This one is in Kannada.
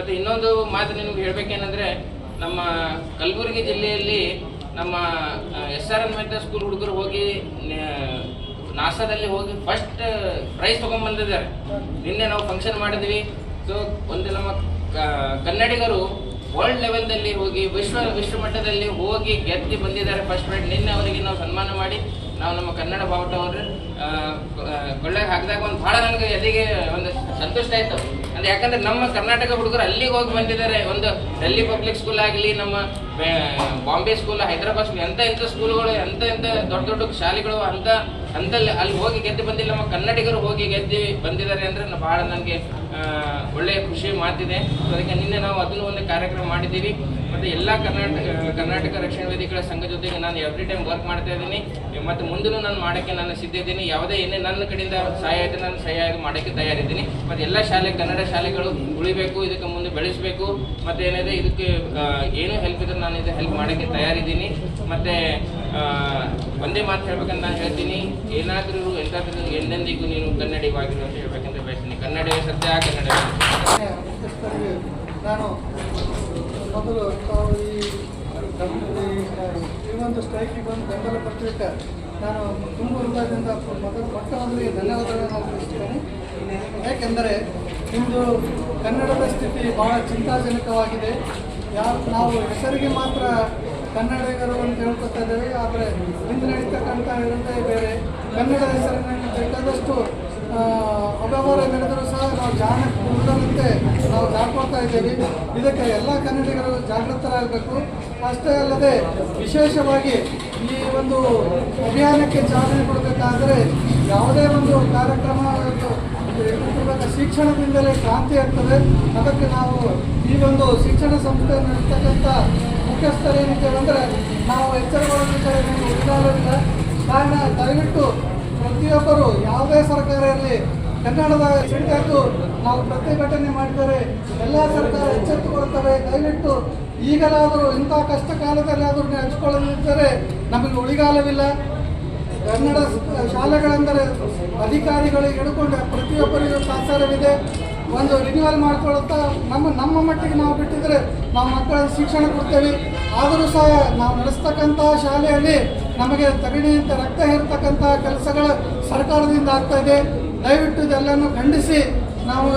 ಮತ್ತು ಇನ್ನೊಂದು ಮಾತು ನಿಮ್ಗೆ ಹೇಳ್ಬೇಕೇನಂದ್ರೆ, ನಮ್ಮ ಕಲಬುರಗಿ ಜಿಲ್ಲೆಯಲ್ಲಿ ನಮ್ಮ S R N Mehta school ಹುಡುಗರು ಹೋಗಿ ನಾಸಾದಲ್ಲಿ ಹೋಗಿ ಫಸ್ಟ್ ಪ್ರೈಸ್ ತೊಗೊಂಡ್ಬಂದಿದ್ದಾರೆ. ನಿನ್ನೆ ನಾವು ಫಂಕ್ಷನ್ ಮಾಡಿದ್ವಿ. ಸೊ ಒಂದು ನಮ್ಮ ಕನ್ನಡಿಗರು ವರ್ಲ್ಡ್ ಲೆವೆಲ್ದಲ್ಲಿ ಹೋಗಿ, ವಿಶ್ವ ವಿಶ್ವ ಮಟ್ಟದಲ್ಲಿ ಹೋಗಿ ಗೆದ್ದು ಬಂದಿದ್ದಾರೆ ಫಸ್ಟ್ ಪ್ರೈಡ್ ನಿನ್ನೆ ಅವರಿಗೆ ನಾವು ಸನ್ಮಾನ ಮಾಡಿ, ನಾವು ನಮ್ಮ ಕನ್ನಡ ಬಾವುಟ ಅವರು ಕೊಳ್ಳೆಗೆ ಹಾಕಿದಾಗ ಒಂದು ಭಾಳ ನನಗೆ ಎದೆಗೆ ಒಂದು ಸಂತುಷ್ಟ ಆಯ್ತು. ಅಂದ್ರೆ ಯಾಕಂದ್ರೆ ನಮ್ಮ ಕರ್ನಾಟಕ ಹುಡುಗರು ಅಲ್ಲಿಗೆ ಹೋಗಿ ಬಂದಿದ್ದಾರೆ. ಒಂದು ಡೆಲ್ಲಿ ಪಬ್ಲಿಕ್ ಸ್ಕೂಲ್ ಆಗಲಿ, ನಮ್ಮ ಬಾಂಬೆ ಸ್ಕೂಲ್, ಹೈದರಾಬಾದ್ ಸ್ಕೂಲ್, ಎಂತ ಎಂತ ಸ್ಕೂಲ್ಗಳು, ಎಂತ ಎಂತ ದೊಡ್ಡ ದೊಡ್ಡ ಶಾಲೆಗಳು, ಅಂತ, ಅಂತಲ್ಲಿ ಅಲ್ಲಿ ಹೋಗಿ ಗೆದ್ದು ಬಂದಿಲ್ಲ. ನಮ್ಮ ಕನ್ನಡಿಗರು ಹೋಗಿ ಗೆದ್ದು ಬಂದಿದ್ದಾರೆ ಅಂದ್ರೆ ಬಹಳ ನನಗೆ ಒಳ್ಳೆಯ ಖುಷಿ ಮಾತಿದೆ. ಅದಕ್ಕೆ ನಿನ್ನೆ ನಾವು ಅದನ್ನು ಒಂದು ಕಾರ್ಯಕ್ರಮ ಮಾಡಿದ್ದೀವಿ. ಮತ್ತೆ ಎಲ್ಲ ಕರ್ನಾಟಕ ಕರ್ನಾಟಕ ರಕ್ಷಣಾ ವೇದಿಕೆಗಳ ಸಂಘ ಜೊತೆಗೆ ನಾನು ಎವ್ರಿ ಟೈಮ್ ವರ್ಕ್ ಮಾಡ್ತಾ ಇದ್ದೀನಿ. ಮತ್ತೆ ಮುಂದೂ ನಾನು ಮಾಡೋಕ್ಕೆ ನಾನು ಸಿದ್ಧ ಇದ್ದೀನಿ. ಯಾವುದೇ ಏನೇ ನನ್ನ ಕಡೆಯಿಂದ ಸಹಾಯ ಆಯಿತು, ನಾನು ಸಹಾಯ ಮಾಡೋಕ್ಕೆ ತಯಾರಿದ್ದೀನಿ. ಮತ್ತು ಎಲ್ಲ ಶಾಲೆ, ಕನ್ನಡ ಶಾಲೆಗಳು ಉಳಿಬೇಕು, ಇದಕ್ಕೆ ಮುಂದೆ ಬೆಳೆಸಬೇಕು. ಮತ್ತು ಏನಿದೆ, ಇದಕ್ಕೆ ಏನು ಹೆಲ್ಪ್ ಇದ್ರೆ ನಾನು ಇದು ಹೆಲ್ಪ್ ಮಾಡೋಕ್ಕೆ ತಯಾರಿದ್ದೀನಿ. ಮತ್ತು ಒಂದೇ ಮಾತು ಹೇಳ್ಬೇಕಂತ ನಾನು ಹೇಳ್ತೀನಿ. ಏನಾದರೂ ಎಂತಾದ್ರೂ ಎಂದೆಂದಿಗೂ ನೀನು ಕನ್ನಡಿಗವಾಗಿರು ಅಂತ ಹೇಳ್ಬೇಕಂತ ಬಯಸ್ತೀನಿ. ಕನ್ನಡವೇ ಸತ್ಯ ಕನ್ನಡ ನಾನು ಮೊದಲು ತಾವು ಈ ಈ ಒಂದು ಸ್ಟ್ರೈಕಿಗೆ ಬಂದು ಬೆಂಬಲ ಪಟ್ಟಿದ್ದಕ್ಕೆ ನಾನು ತುಂಬ ಹೃದಯದಿಂದ ಮೊದಲು ಮೊಟ್ಟ ಮೊದಲಿಗೆ ಧನ್ಯವಾದಗಳನ್ನು ಅರ್ಪಿಸುತ್ತೇನೆ ಏಕೆಂದರೆ ಇಂದು ಕನ್ನಡದ ಸ್ಥಿತಿ ಬಹಳ ಚಿಂತಾಜನಕವಾಗಿದೆ. ಯಾರು ನಾವು ಹೆಸರಿಗೆ ಮಾತ್ರ ಕನ್ನಡಿಗರು ಅಂತ ಹೇಳ್ಕೊತಾ ಇದ್ದೇವೆ, ಆದರೆ ಹಿಂದೆ ನಡೀತಕ್ಕಂಥ ಇರುತ್ತೆ ಬೇರೆ. ಕನ್ನಡದ ಹೆಸರಿನಲ್ಲಿ ಬೇಕಾದಷ್ಟು ಅವ್ಯವಹಾರ ನಡೆದರೂ ನಾವು ಕುರುಡರಂತೆ ನಾವು ದಾಟ್ಕೊಳ್ತಾ ಇದ್ದೇವೆ. ಇದಕ್ಕೆ ಎಲ್ಲ ಕನ್ನಡಿಗರು ಜಾಗೃತರಾಗಬೇಕು. ಅಷ್ಟೇ ಅಲ್ಲದೆ ವಿಶೇಷವಾಗಿ ಈ ಒಂದು ಅಭಿಯಾನಕ್ಕೆ ಚಾಲನೆ ಕೊಡಬೇಕಾದರೆ ಯಾವುದೇ ಒಂದು ಕಾರ್ಯಕ್ರಮ ಶಿಕ್ಷಣದಿಂದಲೇ ಕ್ರಾಂತಿ ಆಗ್ತದೆ. ಅದಕ್ಕೆ ನಾವು ಈ ಒಂದು ಶಿಕ್ಷಣ ಸಂಸ್ಥೆ ನಡೆಸ್ತಕ್ಕಂಥ ಮುಖ್ಯಸ್ಥರೇನಿದ್ದೇವೆ ಅಂದರೆ ನಾವು ಎಚ್ಚರಗೊಳ್ಳಬೇಕಾದ್ರೆ ಕಾರಣ ದಯವಿಟ್ಟು ಪ್ರತಿಯೊಬ್ಬರು ಯಾವುದೇ ಸರ್ಕಾರ ಇರಲಿ ಕನ್ನಡದ ಸಿಡಿದಾಕು ನಾವು ಪ್ರತಿಭಟನೆ ಮಾಡಿದರೆ ಎಲ್ಲ ಸರ್ಕಾರ ಎಚ್ಚೆತ್ತುಕೊಳ್ತವೆ ದಯವಿಟ್ಟು ಈಗಲಾದರೂ ಇಂಥ ಕಷ್ಟ ಕಾಲದಲ್ಲಿ ಆದರೂ ಹಂಚಿಕೊಳ್ಳದಿದ್ದರೆ ನಮಗೆ ಉಳಿಗಾಲವಿಲ್ಲ. ಕನ್ನಡ ಶಾಲೆಗಳೆಂದರೆ ಅಧಿಕಾರಿಗಳಿಗೆ ಹಿಡ್ಕೊಂಡು ಪ್ರತಿಯೊಬ್ಬರಿಗೂ ಸಹಕಾರವಿದೆ ಒಂದು ರಿನ್ಯೂವಲ್ ಮಾಡ್ಕೊಳ್ಳುತ್ತಾ ನಮ್ಮ ನಮ್ಮ ಮಟ್ಟಿಗೆ ನಾವು ಬಿಟ್ಟಿದ್ರೆ ನಾವು ಮಕ್ಕಳ ಶಿಕ್ಷಣ ಕೊಡ್ತೇವೆ. ಆದರೂ ಸಹ ನಾವು ನಡೆಸ್ತಕ್ಕಂತಹ ಶಾಲೆಯಲ್ಲಿ ನಮಗೆ ತಗಣಿಯಂತೆ ರಕ್ತ ಹೇರ್ತಕ್ಕಂತಹ ಕೆಲಸಗಳು ಸರ್ಕಾರದಿಂದ ಆಗ್ತಾ ಇದೆ. ದಯವಿಟ್ಟು ಇದೆಲ್ಲನೂ ಖಂಡಿಸಿ ನಾವು